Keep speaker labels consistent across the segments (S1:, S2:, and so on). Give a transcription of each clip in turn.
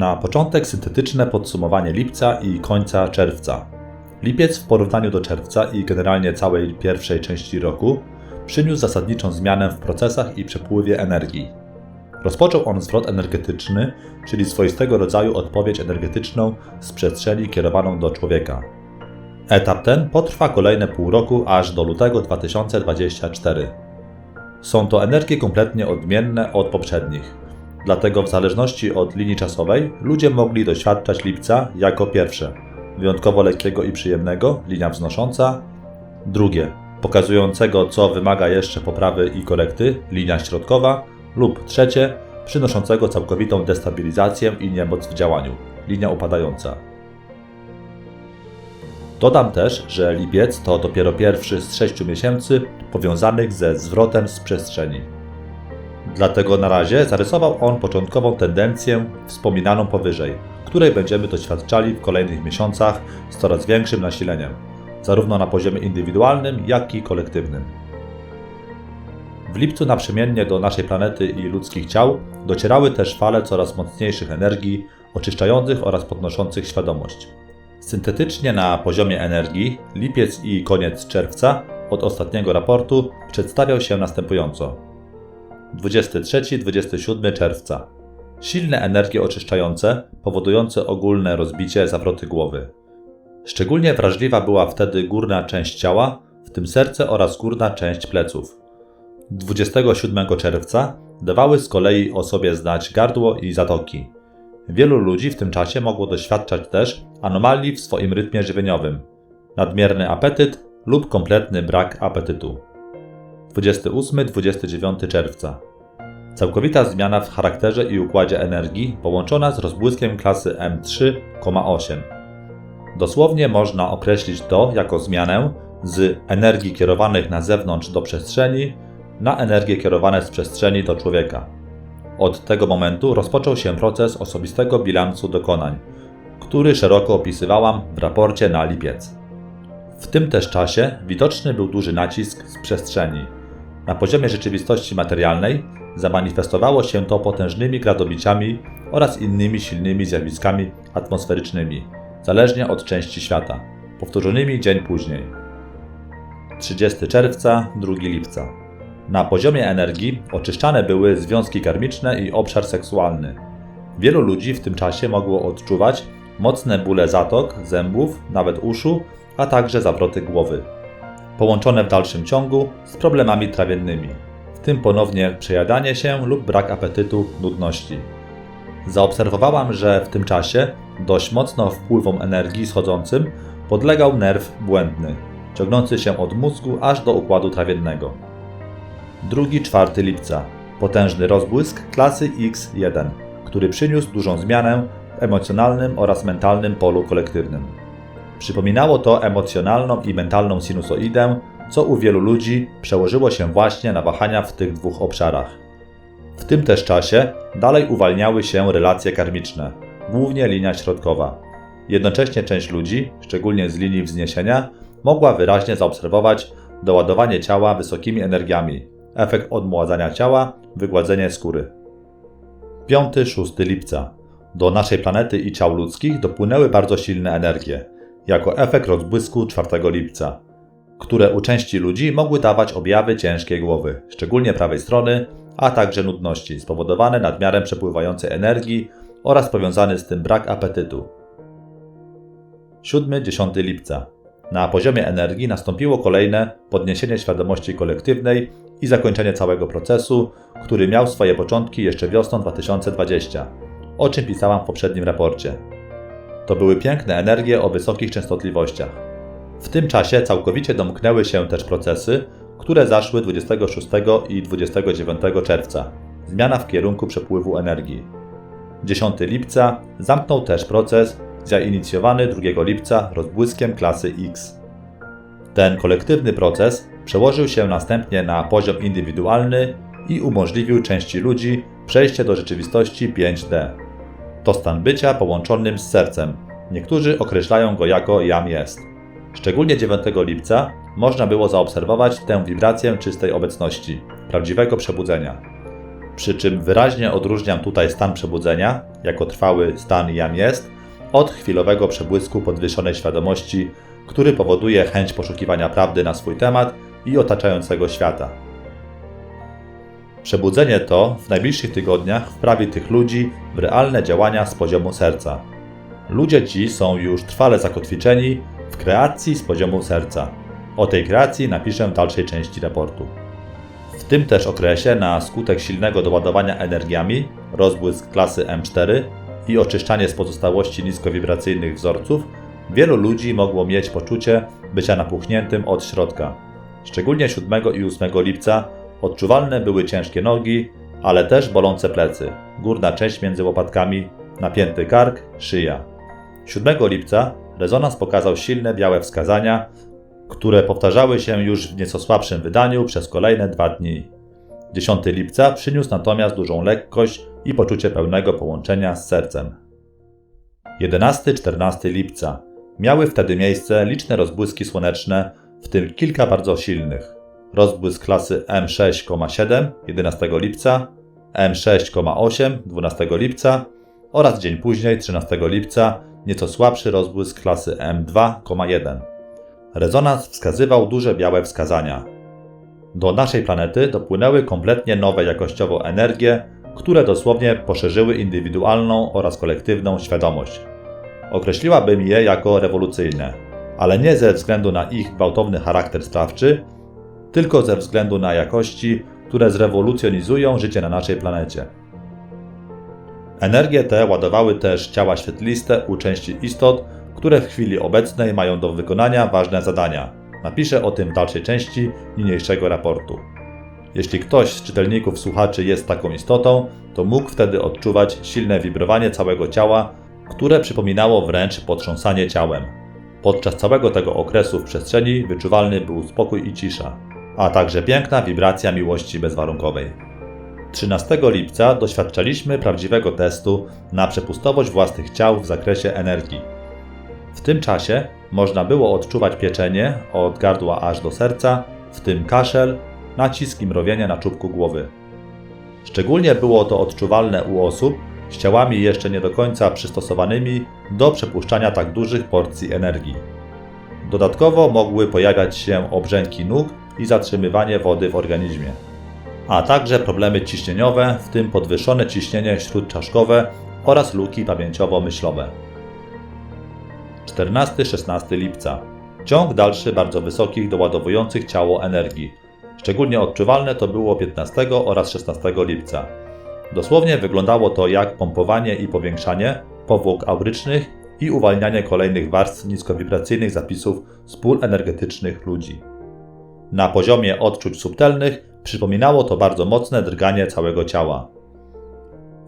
S1: Na początek syntetyczne podsumowanie lipca i końca czerwca. Lipiec w porównaniu do czerwca i generalnie całej pierwszej części roku przyniósł zasadniczą zmianę w procesach i przepływie energii. Rozpoczął on zwrot energetyczny, czyli swoistego rodzaju odpowiedź energetyczną z przestrzeni kierowaną do człowieka. Etap ten potrwa kolejne pół roku aż do lutego 2024. Są to energie kompletnie odmienne od poprzednich. Dlatego w zależności od linii czasowej ludzie mogli doświadczać lipca jako pierwsze, wyjątkowo lekkiego i przyjemnego, linia wznosząca, drugie, pokazującego co wymaga jeszcze poprawy i korekty, linia środkowa, lub trzecie, przynoszącego całkowitą destabilizację i niemoc w działaniu, linia upadająca. Dodam też, że lipiec to dopiero pierwszy z sześciu miesięcy powiązanych ze zwrotem z przestrzeni. Dlatego na razie zarysował on początkową tendencję wspominaną powyżej, której będziemy doświadczali w kolejnych miesiącach z coraz większym nasileniem, zarówno na poziomie indywidualnym, jak i kolektywnym. W lipcu naprzemiennie do naszej planety i ludzkich ciał docierały też fale coraz mocniejszych energii, oczyszczających oraz podnoszących świadomość. Syntetycznie na poziomie energii lipiec i koniec czerwca od ostatniego raportu przedstawiał się następująco. 23-27 czerwca. Silne energie oczyszczające, powodujące ogólne rozbicie zawroty głowy. Szczególnie wrażliwa była wtedy górna część ciała, w tym serce oraz górna część pleców. 27 czerwca dawały z kolei o sobie znać gardło i zatoki. Wielu ludzi w tym czasie mogło doświadczać też anomalii w swoim rytmie żywieniowym, nadmierny apetyt lub kompletny brak apetytu. 28-29 czerwca. Całkowita zmiana w charakterze i układzie energii połączona z rozbłyskiem klasy M3,8. Dosłownie można określić to jako zmianę z energii kierowanych na zewnątrz do przestrzeni na energie kierowane z przestrzeni do człowieka. Od tego momentu rozpoczął się proces osobistego bilansu dokonań, który szeroko opisywałam w raporcie na lipiec. W tym też czasie widoczny był duży nacisk z przestrzeni. Na poziomie rzeczywistości materialnej zamanifestowało się to potężnymi gradobiciami oraz innymi silnymi zjawiskami atmosferycznymi, zależnie od części świata, powtórzonymi dzień później. 30 czerwca, 2 lipca. Na poziomie energii oczyszczane były związki karmiczne i obszar seksualny. Wielu ludzi w tym czasie mogło odczuwać mocne bóle zatok, zębów, nawet uszu, a także zawroty głowy. Połączone w dalszym ciągu z problemami trawiennymi, w tym ponownie przejadanie się lub brak apetytu, nudności. Zaobserwowałam, że w tym czasie dość mocno wpływom energii schodzącym podlegał nerw błędny, ciągnący się od mózgu aż do układu trawiennego. 2-4 lipca. Potężny rozbłysk klasy X1, który przyniósł dużą zmianę w emocjonalnym oraz mentalnym polu kolektywnym. Przypominało to emocjonalną i mentalną sinusoidę, co u wielu ludzi przełożyło się właśnie na wahania w tych dwóch obszarach. W tym też czasie dalej uwalniały się relacje karmiczne, głównie linia środkowa. Jednocześnie część ludzi, szczególnie z linii wzniesienia, mogła wyraźnie zaobserwować doładowanie ciała wysokimi energiami, efekt odmładzania ciała, wygładzenie skóry. 5-6 lipca. Do naszej planety i ciał ludzkich dopłynęły bardzo silne energie, jako efekt rozbłysku 4 lipca, które u części ludzi mogły dawać objawy ciężkiej głowy, szczególnie prawej strony, a także nudności spowodowane nadmiarem przepływającej energii oraz powiązany z tym brak apetytu. 7-10 lipca. Na poziomie energii nastąpiło kolejne podniesienie świadomości kolektywnej i zakończenie całego procesu, który miał swoje początki jeszcze wiosną 2020, o czym pisałam w poprzednim raporcie. To były piękne energie o wysokich częstotliwościach. W tym czasie całkowicie domknęły się też procesy, które zaszły 26 i 29 czerwca. Zmiana w kierunku przepływu energii. 10 lipca zamknął też proces zainicjowany 2 lipca rozbłyskiem klasy X. Ten kolektywny proces przełożył się następnie na poziom indywidualny i umożliwił części ludzi przejście do rzeczywistości 5D. To stan bycia połączonym z sercem. Niektórzy określają go jako jam jest. Szczególnie 9 lipca można było zaobserwować tę wibrację czystej obecności, prawdziwego przebudzenia. przy czym wyraźnie odróżniam tutaj stan przebudzenia, jako trwały stan jam jest, od chwilowego przebłysku podwyższonej świadomości, który powoduje chęć poszukiwania prawdy na swój temat i otaczającego świata. Przebudzenie to w najbliższych tygodniach wprawi tych ludzi w realne działania z poziomu serca. Ludzie ci są już trwale zakotwiczeni w kreacji z poziomu serca. O tej kreacji napiszę w dalszej części raportu. W tym też okresie na skutek silnego doładowania energiami, rozbłysk klasy M4 i oczyszczanie z pozostałości niskowibracyjnych wzorców, wielu ludzi mogło mieć poczucie bycia napuchniętym od środka. Szczególnie 7 i 8 lipca odczuwalne były ciężkie nogi, ale też bolące plecy, górna część między łopatkami, napięty kark, szyja. 7 lipca rezonans pokazał silne białe wskazania, które powtarzały się już w nieco słabszym wydaniu przez kolejne dwa dni. 10 lipca przyniósł natomiast dużą lekkość i poczucie pełnego połączenia z sercem. 11-14 lipca miały wtedy miejsce liczne rozbłyski słoneczne, w tym kilka bardzo silnych. Rozbłysk klasy M6,7 11 lipca, M6,8 12 lipca oraz dzień później 13 lipca nieco słabszy rozbłysk klasy M2,1. Rezonans wskazywał duże białe wskazania. Do naszej planety dopłynęły kompletnie nowe jakościowo energie, które dosłownie poszerzyły indywidualną oraz kolektywną świadomość. Określiłabym je jako rewolucyjne, ale nie ze względu na ich gwałtowny charakter sprawczy, tylko ze względu na jakości, które zrewolucjonizują życie na naszej planecie. Energie te ładowały też ciała świetliste u części istot, które w chwili obecnej mają do wykonania ważne zadania. Napiszę o tym w dalszej części niniejszego raportu. Jeśli ktoś z czytelników słuchaczy jest taką istotą, to mógł wtedy odczuwać silne wibrowanie całego ciała, które przypominało wręcz potrząsanie ciałem. Podczas całego tego okresu w przestrzeni wyczuwalny był spokój i cisza, a także piękna wibracja miłości bezwarunkowej. 13 lipca doświadczaliśmy prawdziwego testu na przepustowość własnych ciał w zakresie energii. W tym czasie można było odczuwać pieczenie od gardła aż do serca, w tym kaszel, nacisk i mrowienie na czubku głowy. Szczególnie było to odczuwalne u osób z ciałami jeszcze nie do końca przystosowanymi do przepuszczania tak dużych porcji energii. Dodatkowo mogły pojawiać się obrzęki nóg i zatrzymywanie wody w organizmie, a także problemy ciśnieniowe, w tym podwyższone ciśnienie śródczaszkowe oraz luki pamięciowo-myślowe. 14-16 lipca. Ciąg dalszy bardzo wysokich, doładowujących ciało energii. Szczególnie odczuwalne to było 15 oraz 16 lipca. Dosłownie wyglądało to jak pompowanie i powiększanie powłok aurycznych i uwalnianie kolejnych warstw niskowibracyjnych zapisów z pól energetycznych ludzi. Na poziomie odczuć subtelnych przypominało to bardzo mocne drganie całego ciała.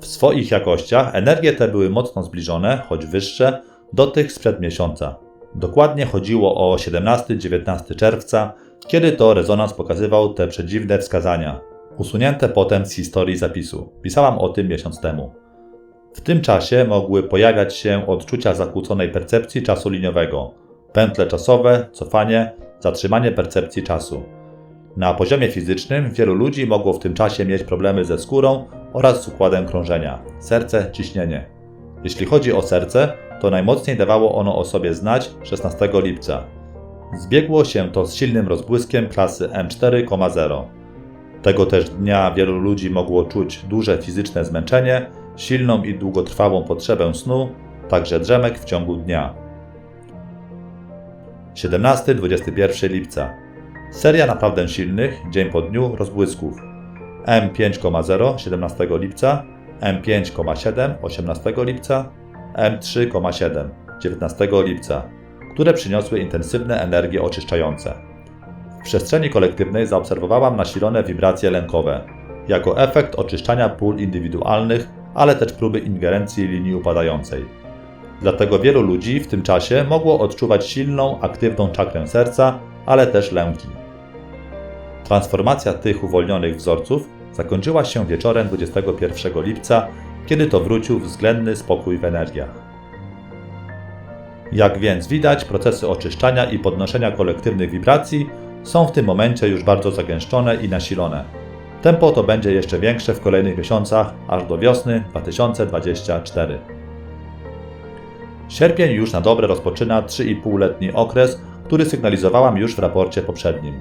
S1: W swoich jakościach energie te były mocno zbliżone, choć wyższe, do tych sprzed miesiąca. Dokładnie chodziło o 17-19 czerwca, kiedy to rezonans pokazywał te przedziwne wskazania, usunięte potem z historii zapisu. Pisałam o tym miesiąc temu. W tym czasie mogły pojawiać się odczucia zakłóconej percepcji czasu liniowego, pętle czasowe, cofanie, zatrzymanie percepcji czasu. Na poziomie fizycznym wielu ludzi mogło w tym czasie mieć problemy ze skórą oraz z układem krążenia, serce, ciśnienie. Jeśli chodzi o serce, to najmocniej dawało ono o sobie znać 16 lipca. Zbiegło się to z silnym rozbłyskiem klasy M4,0. Tego też dnia wielu ludzi mogło czuć duże fizyczne zmęczenie, silną i długotrwałą potrzebę snu, także drzemek w ciągu dnia. 17-21 lipca. Seria naprawdę silnych, dzień po dniu, rozbłysków. M5,0 17 lipca, M5,7 18 lipca, M3,7 19 lipca, które przyniosły intensywne energie oczyszczające. W przestrzeni kolektywnej zaobserwowałam nasilone wibracje lękowe, jako efekt oczyszczania pól indywidualnych, ale też próby ingerencji linii upadającej. Dlatego wielu ludzi w tym czasie mogło odczuwać silną, aktywną czakrę serca, ale też lęki. Transformacja tych uwolnionych wzorców zakończyła się wieczorem 21 lipca, kiedy to wrócił względny spokój w energiach. Jak więc widać, procesy oczyszczania i podnoszenia kolektywnych wibracji są w tym momencie już bardzo zagęszczone i nasilone. Tempo to będzie jeszcze większe w kolejnych miesiącach, aż do wiosny 2024. Sierpień już na dobre rozpoczyna 3,5-letni okres, który sygnalizowałam już w raporcie poprzednim.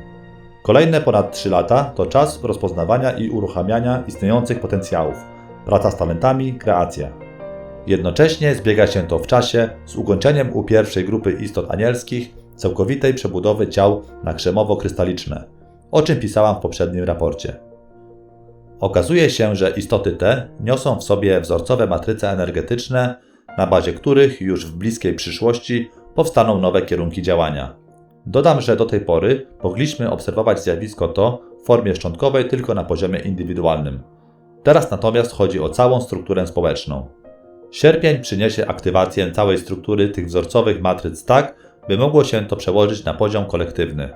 S1: Kolejne ponad 3 lata to czas rozpoznawania i uruchamiania istniejących potencjałów, praca z talentami, kreacja. Jednocześnie zbiega się to w czasie z ukończeniem u pierwszej grupy istot anielskich całkowitej przebudowy ciał na krzemowo-krystaliczne, o czym pisałam w poprzednim raporcie. Okazuje się, że istoty te niosą w sobie wzorcowe matryce energetyczne, na bazie których już w bliskiej przyszłości powstaną nowe kierunki działania. Dodam, że do tej pory mogliśmy obserwować zjawisko to w formie szczątkowej tylko na poziomie indywidualnym. Teraz natomiast chodzi o całą strukturę społeczną. Sierpień przyniesie aktywację całej struktury tych wzorcowych matryc tak, by mogło się to przełożyć na poziom kolektywny,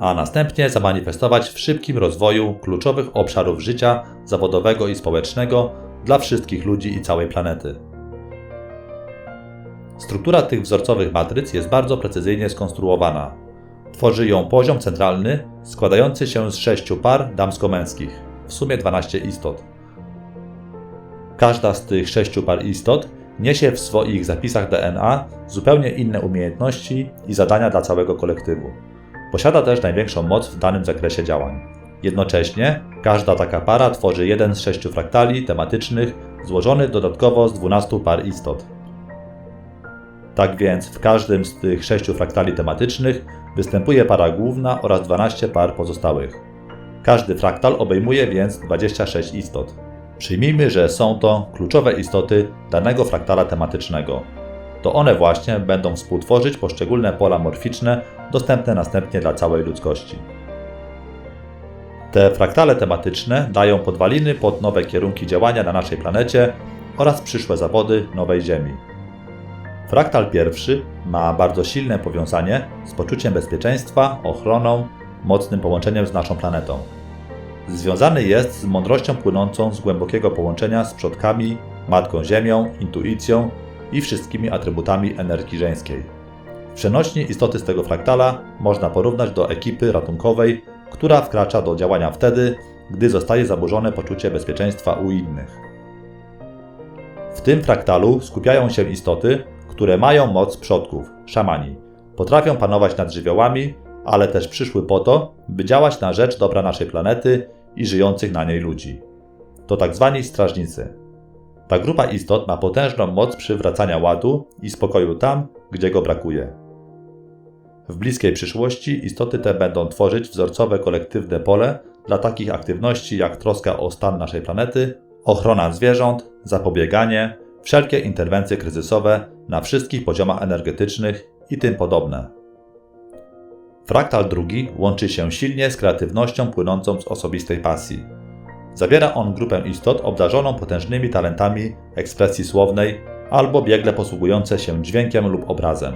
S1: a następnie zamanifestować w szybkim rozwoju kluczowych obszarów życia zawodowego i społecznego dla wszystkich ludzi i całej planety. Struktura tych wzorcowych matryc jest bardzo precyzyjnie skonstruowana. Tworzy ją poziom centralny składający się z sześciu par damsko-męskich, w sumie 12 istot. Każda z tych sześciu par istot niesie w swoich zapisach DNA zupełnie inne umiejętności i zadania dla całego kolektywu. Posiada też największą moc w danym zakresie działań. Jednocześnie każda taka para tworzy jeden z sześciu fraktali tematycznych złożony dodatkowo z 12 par istot. Tak więc w każdym z tych sześciu fraktali tematycznych występuje para główna oraz 12 par pozostałych. Każdy fraktal obejmuje więc 26 istot. Przyjmijmy, że są to kluczowe istoty danego fraktala tematycznego. To one właśnie będą współtworzyć poszczególne pola morficzne dostępne następnie dla całej ludzkości. Te fraktale tematyczne dają podwaliny pod nowe kierunki działania na naszej planecie oraz przyszłe zawody nowej Ziemi. Fraktal pierwszy ma bardzo silne powiązanie z poczuciem bezpieczeństwa, ochroną, mocnym połączeniem z naszą planetą. Związany jest z mądrością płynącą z głębokiego połączenia z przodkami, Matką Ziemią, intuicją i wszystkimi atrybutami energii żeńskiej. W przenośni istoty z tego fraktala można porównać do ekipy ratunkowej, która wkracza do działania wtedy, gdy zostaje zaburzone poczucie bezpieczeństwa u innych. W tym fraktalu skupiają się istoty, mają moc przodków, szamani. Potrafią panować nad żywiołami, ale też przyszły po to, by działać na rzecz dobra naszej planety i żyjących na niej ludzi. To tak zwani strażnicy. Ta grupa istot ma potężną moc przywracania ładu i spokoju tam, gdzie go brakuje. W bliskiej przyszłości istoty te będą tworzyć wzorcowe kolektywne pole dla takich aktywności jak troska o stan naszej planety, ochrona zwierząt, zapobieganie, wszelkie interwencje kryzysowe na wszystkich poziomach energetycznych i tym podobne. Fraktal drugi łączy się silnie z kreatywnością płynącą z osobistej pasji. Zawiera on grupę istot obdarzoną potężnymi talentami ekspresji słownej albo biegle posługujące się dźwiękiem lub obrazem.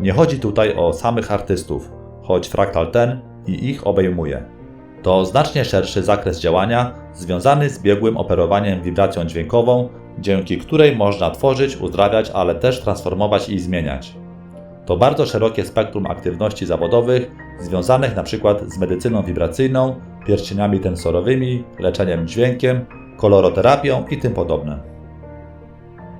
S1: Nie chodzi tutaj o samych artystów, choć fraktal ten i ich obejmuje. To znacznie szerszy zakres działania związany z biegłym operowaniem wibracją dźwiękową, dzięki której można tworzyć, uzdrawiać, ale też transformować i zmieniać. To bardzo szerokie spektrum aktywności zawodowych związanych np. z medycyną wibracyjną, pierścieniami tensorowymi, leczeniem dźwiękiem, koloroterapią i tym podobne.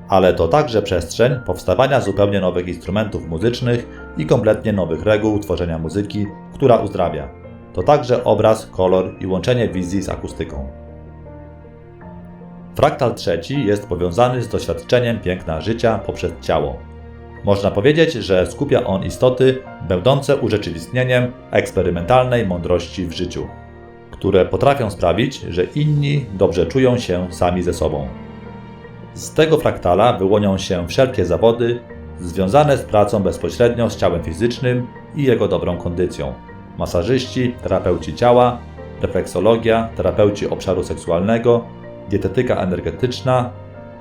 S1: Ale to także przestrzeń powstawania zupełnie nowych instrumentów muzycznych i kompletnie nowych reguł tworzenia muzyki, która uzdrawia. To także obraz, kolor i łączenie wizji z akustyką. Fraktal trzeci jest powiązany z doświadczeniem piękna życia poprzez ciało. Można powiedzieć, że skupia on istoty będące urzeczywistnieniem eksperymentalnej mądrości w życiu, które potrafią sprawić, że inni dobrze czują się sami ze sobą. Z tego fraktala wyłonią się wszelkie zawody związane z pracą bezpośrednio z ciałem fizycznym i jego dobrą kondycją. Masażyści, terapeuci ciała, refleksologia, terapeuci obszaru seksualnego, dietetyka energetyczna,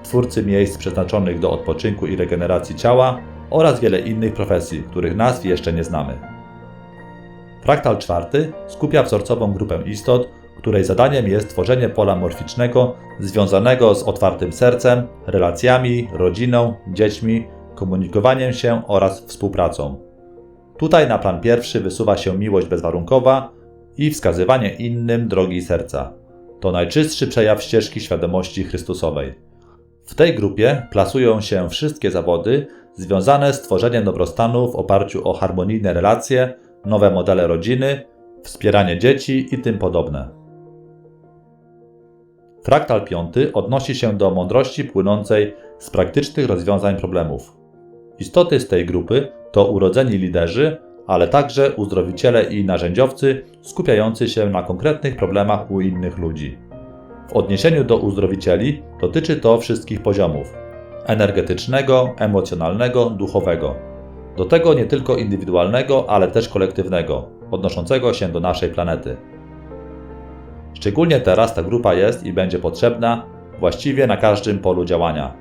S1: twórcy miejsc przeznaczonych do odpoczynku i regeneracji ciała oraz wiele innych profesji, których nazw jeszcze nie znamy. Fraktal czwarty skupia wzorcową grupę istot, której zadaniem jest tworzenie pola morficznego związanego z otwartym sercem, relacjami, rodziną, dziećmi, komunikowaniem się oraz współpracą. Tutaj na plan pierwszy wysuwa się miłość bezwarunkowa, i wskazywanie innym drogi serca. To najczystszy przejaw ścieżki świadomości Chrystusowej. W tej grupie plasują się wszystkie zawody związane z tworzeniem dobrostanu w oparciu o harmonijne relacje, nowe modele rodziny, wspieranie dzieci i tym podobne. Fraktal piąty odnosi się do mądrości płynącej z praktycznych rozwiązań problemów. Istoty z tej grupy to urodzeni liderzy, ale także uzdrowiciele i narzędziowcy skupiający się na konkretnych problemach u innych ludzi. W odniesieniu do uzdrowicieli dotyczy to wszystkich poziomów energetycznego, emocjonalnego, duchowego. Do tego nie tylko indywidualnego, ale też kolektywnego, odnoszącego się do naszej planety. Szczególnie teraz ta grupa jest i będzie potrzebna właściwie na każdym polu działania.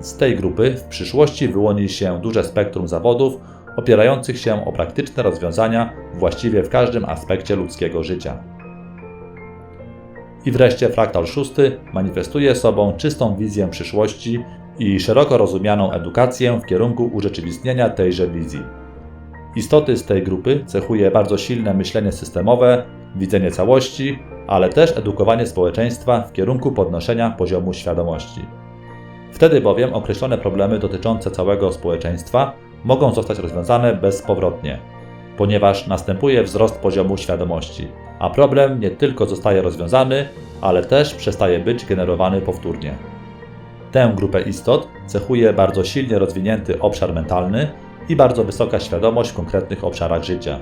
S1: Z tej grupy w przyszłości wyłoni się duże spektrum zawodów opierających się o praktyczne rozwiązania właściwie w każdym aspekcie ludzkiego życia. I wreszcie fraktal szósty manifestuje sobą czystą wizję przyszłości i szeroko rozumianą edukację w kierunku urzeczywistnienia tejże wizji. Istoty z tej grupy cechuje bardzo silne myślenie systemowe, widzenie całości, ale też edukowanie społeczeństwa w kierunku podnoszenia poziomu świadomości. Wtedy bowiem określone problemy dotyczące całego społeczeństwa mogą zostać rozwiązane bezpowrotnie, ponieważ następuje wzrost poziomu świadomości, a problem nie tylko zostaje rozwiązany, ale też przestaje być generowany powtórnie. Tę grupę istot cechuje bardzo silnie rozwinięty obszar mentalny i bardzo wysoka świadomość w konkretnych obszarach życia.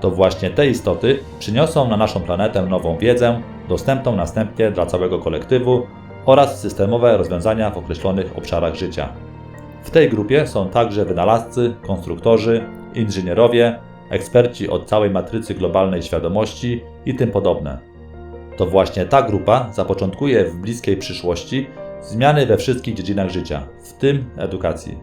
S1: To właśnie te istoty przyniosą na naszą planetę nową wiedzę, dostępną następnie dla całego kolektywu oraz systemowe rozwiązania w określonych obszarach życia. W tej grupie są także wynalazcy, konstruktorzy, inżynierowie, eksperci od całej matrycy globalnej świadomości i tym podobne. To właśnie ta grupa zapoczątkuje w bliskiej przyszłości zmiany we wszystkich dziedzinach życia, w tym edukacji.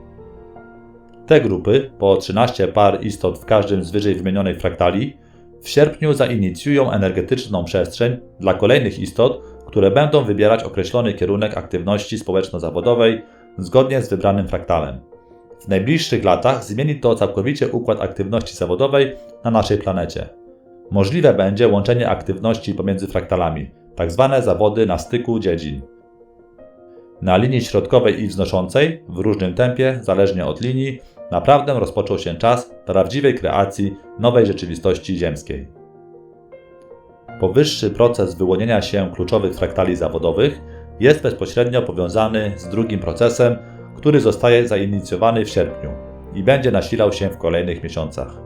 S1: Te grupy, po 13 par istot w każdym z wyżej wymienionych fraktali, w sierpniu zainicjują energetyczną przestrzeń dla kolejnych istot, które będą wybierać określony kierunek aktywności społeczno-zawodowej zgodnie z wybranym fraktalem. W najbliższych latach zmieni to całkowicie układ aktywności zawodowej na naszej planecie. Możliwe będzie łączenie aktywności pomiędzy fraktalami, tak zwane zawody na styku dziedzin. Na linii środkowej i wznoszącej, w różnym tempie, zależnie od linii, naprawdę rozpoczął się czas prawdziwej kreacji nowej rzeczywistości ziemskiej. Powyższy proces wyłonienia się kluczowych fraktali zawodowych jest bezpośrednio powiązany z drugim procesem, który zostaje zainicjowany w sierpniu i będzie nasilał się w kolejnych miesiącach.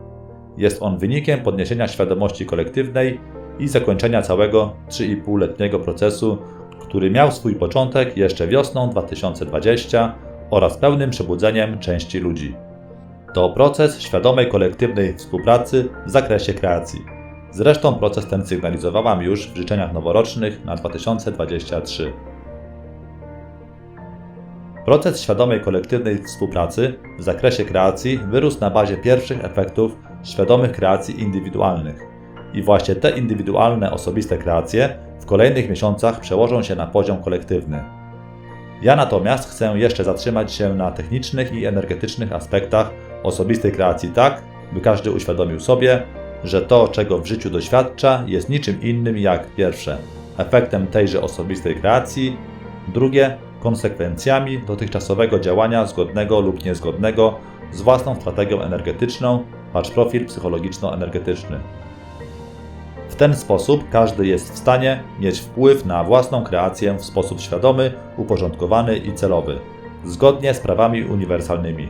S1: Jest on wynikiem podniesienia świadomości kolektywnej i zakończenia całego 3,5-letniego procesu, który miał swój początek jeszcze wiosną 2020 oraz pełnym przebudzeniem części ludzi. To proces świadomej kolektywnej współpracy w zakresie kreacji. Zresztą proces ten sygnalizowałam już w życzeniach noworocznych na 2023. Proces świadomej kolektywnej współpracy w zakresie kreacji wyrósł na bazie pierwszych efektów świadomych kreacji indywidualnych. I właśnie te indywidualne, osobiste kreacje w kolejnych miesiącach przełożą się na poziom kolektywny. Ja natomiast chcę jeszcze zatrzymać się na technicznych i energetycznych aspektach osobistej kreacji tak, by każdy uświadomił sobie, że to, czego w życiu doświadcza, jest niczym innym jak pierwsze efektem tejże osobistej kreacji, drugie konsekwencjami dotychczasowego działania zgodnego lub niezgodnego z własną strategią energetyczną, patrz profil psychologiczno-energetyczny. W ten sposób każdy jest w stanie mieć wpływ na własną kreację w sposób świadomy, uporządkowany i celowy, zgodnie z prawami uniwersalnymi,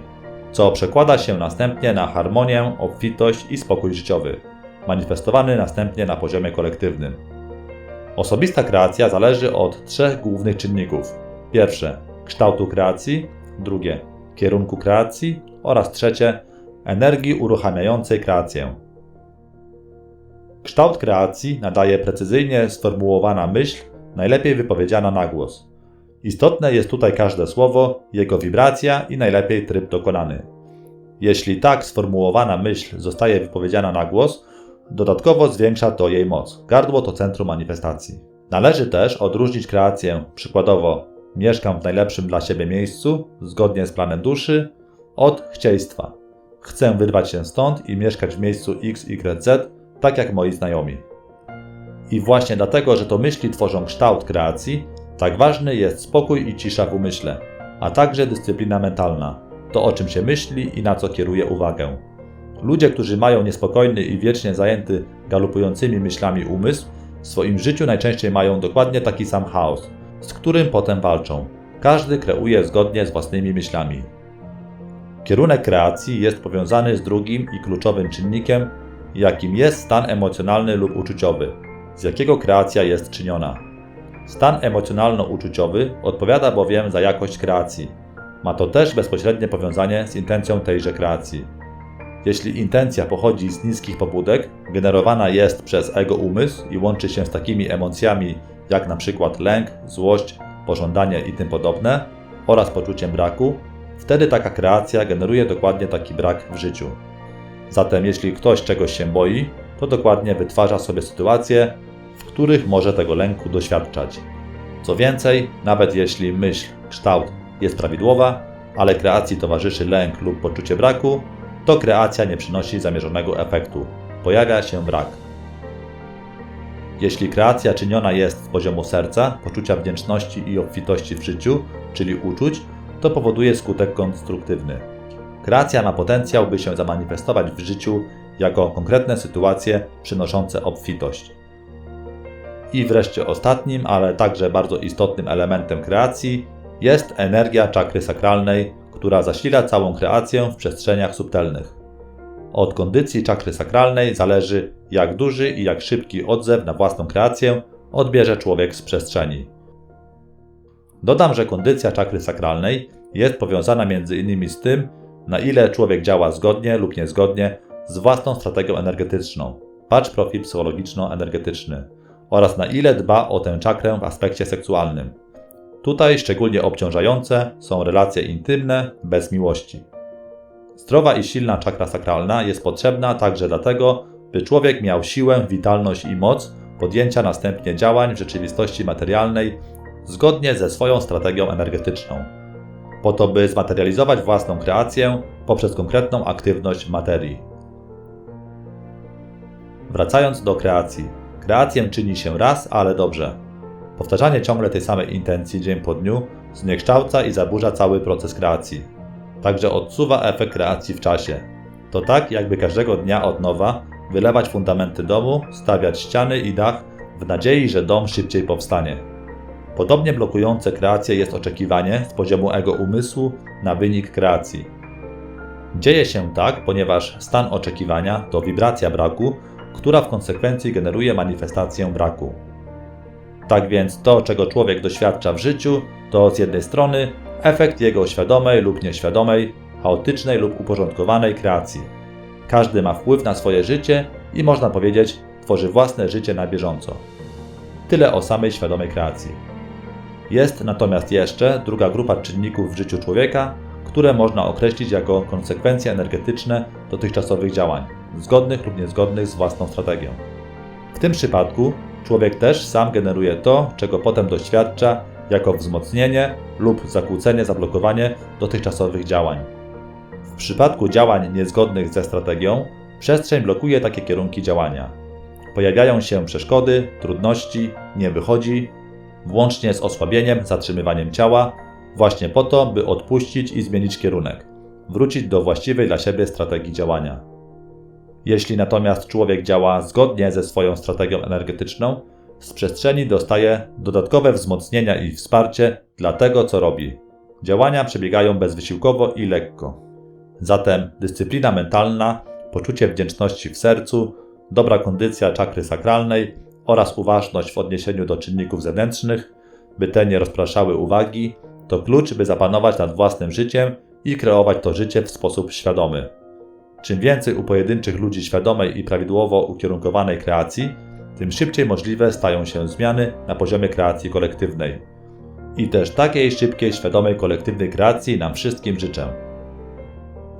S1: co przekłada się następnie na harmonię, obfitość i spokój życiowy, manifestowany następnie na poziomie kolektywnym. Osobista kreacja zależy od trzech głównych czynników: Pierwsze kształtu kreacji, drugie kierunku kreacji oraz trzecie energii uruchamiającej kreację. Kształt kreacji nadaje precyzyjnie sformułowana myśl, najlepiej wypowiedziana na głos. Istotne jest tutaj każde słowo, jego wibracja i najlepiej tryb dokonany. Jeśli tak sformułowana myśl zostaje wypowiedziana na głos, dodatkowo zwiększa to jej moc. Gardło to centrum manifestacji. Należy też odróżnić kreację, przykładowo mieszkam w najlepszym dla siebie miejscu, zgodnie z planem duszy, od chcieństwa. Chcę wyrwać się stąd i mieszkać w miejscu XYZ tak jak moi znajomi. I właśnie dlatego, że to myśli tworzą kształt kreacji, tak ważny jest spokój i cisza w umyśle, a także dyscyplina mentalna, to o czym się myśli i na co kieruje uwagę. Ludzie, którzy mają niespokojny i wiecznie zajęty galopującymi myślami umysł, w swoim życiu najczęściej mają dokładnie taki sam chaos, z którym potem walczą. Każdy kreuje zgodnie z własnymi myślami. Kierunek kreacji jest powiązany z drugim i kluczowym czynnikiem, jakim jest stan emocjonalny lub uczuciowy, z jakiego kreacja jest czyniona. Stan emocjonalno-uczuciowy odpowiada bowiem za jakość kreacji. Ma to też bezpośrednie powiązanie z intencją tejże kreacji. Jeśli intencja pochodzi z niskich pobudek, generowana jest przez ego umysł i łączy się z takimi emocjami jak na przykład lęk, złość, pożądanie i tym podobne oraz poczuciem braku, wtedy taka kreacja generuje dokładnie taki brak w życiu. Zatem jeśli ktoś czegoś się boi, to dokładnie wytwarza sobie sytuacje, w których może tego lęku doświadczać. Co więcej, nawet jeśli myśl, kształt jest prawidłowa, ale kreacji towarzyszy lęk lub poczucie braku, to kreacja nie przynosi zamierzonego efektu. Pojawia się brak. Jeśli kreacja czyniona jest z poziomu serca, poczucia wdzięczności i obfitości w życiu, czyli uczuć, to powoduje skutek konstruktywny. Kreacja ma potencjał, by się zamanifestować w życiu jako konkretne sytuacje przynoszące obfitość. I wreszcie ostatnim, ale także bardzo istotnym elementem kreacji jest energia czakry sakralnej, która zasila całą kreację w przestrzeniach subtelnych. Od kondycji czakry sakralnej zależy, jak duży i jak szybki odzew na własną kreację odbierze człowiek z przestrzeni. Dodam, że kondycja czakry sakralnej jest powiązana m.in. z tym, na ile człowiek działa zgodnie lub niezgodnie z własną strategią energetyczną, patrz profil psychologiczno-energetyczny, oraz na ile dba o tę czakrę w aspekcie seksualnym. Tutaj szczególnie obciążające są relacje intymne bez miłości. Zdrowa i silna czakra sakralna jest potrzebna także dlatego, by człowiek miał siłę, witalność i moc podjęcia następnie działań w rzeczywistości materialnej zgodnie ze swoją strategią energetyczną, po to by zmaterializować własną kreację poprzez konkretną aktywność materii. Wracając do kreacji. Kreację czyni się raz, ale dobrze. Powtarzanie ciągle tej samej intencji dzień po dniu zniekształca i zaburza cały proces kreacji. Także odsuwa efekt kreacji w czasie. To tak, jakby każdego dnia od nowa wylewać fundamenty domu, stawiać ściany i dach w nadziei, że dom szybciej powstanie. Podobnie blokujące kreację jest oczekiwanie z poziomu ego umysłu na wynik kreacji. Dzieje się tak, ponieważ stan oczekiwania to wibracja braku, która w konsekwencji generuje manifestację braku. Tak więc to, czego człowiek doświadcza w życiu, to z jednej strony efekt jego świadomej lub nieświadomej, chaotycznej lub uporządkowanej kreacji. Każdy ma wpływ na swoje życie i można powiedzieć, tworzy własne życie na bieżąco. Tyle o samej świadomej kreacji. Jest natomiast jeszcze druga grupa czynników w życiu człowieka, które można określić jako konsekwencje energetyczne dotychczasowych działań, zgodnych lub niezgodnych z własną strategią. W tym przypadku człowiek też sam generuje to, czego potem doświadcza jako wzmocnienie lub zakłócenie, zablokowanie dotychczasowych działań. W przypadku działań niezgodnych ze strategią, przestrzeń blokuje takie kierunki działania. Pojawiają się przeszkody, trudności, nie wychodzi, włącznie z osłabieniem, zatrzymywaniem ciała, właśnie po to, by odpuścić i zmienić kierunek, wrócić do właściwej dla siebie strategii działania. Jeśli natomiast człowiek działa zgodnie ze swoją strategią energetyczną, z przestrzeni dostaje dodatkowe wzmocnienia i wsparcie dla tego, co robi. Działania przebiegają bezwysiłkowo i lekko. Zatem dyscyplina mentalna, poczucie wdzięczności w sercu, dobra kondycja czakry sakralnej oraz uważność w odniesieniu do czynników zewnętrznych, by te nie rozpraszały uwagi, to klucz, by zapanować nad własnym życiem i kreować to życie w sposób świadomy. Czym więcej u pojedynczych ludzi świadomej i prawidłowo ukierunkowanej kreacji, tym szybciej możliwe stają się zmiany na poziomie kreacji kolektywnej. I też takiej szybkiej, świadomej kolektywnej kreacji nam wszystkim życzę.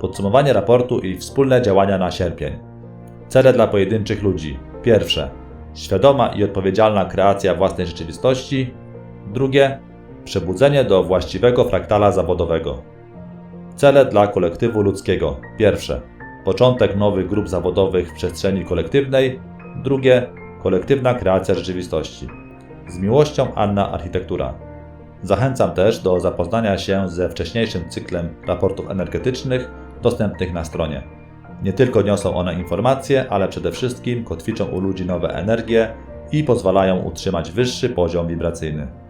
S1: Podsumowanie raportu i wspólne działania na sierpień. Cele dla pojedynczych ludzi. Pierwsze. Świadoma i odpowiedzialna kreacja własnej rzeczywistości. Drugie. Przebudzenie do właściwego fraktala zawodowego. Cele dla kolektywu ludzkiego. Pierwsze. Początek nowych grup zawodowych w przestrzeni kolektywnej Drugie kolektywna kreacja rzeczywistości. Z miłością Anna Architektura. Zachęcam też do zapoznania się ze wcześniejszym cyklem raportów energetycznych dostępnych na stronie. Nie tylko niosą one informacje, ale przede wszystkim kotwiczą u ludzi nowe energie i pozwalają utrzymać wyższy poziom wibracyjny.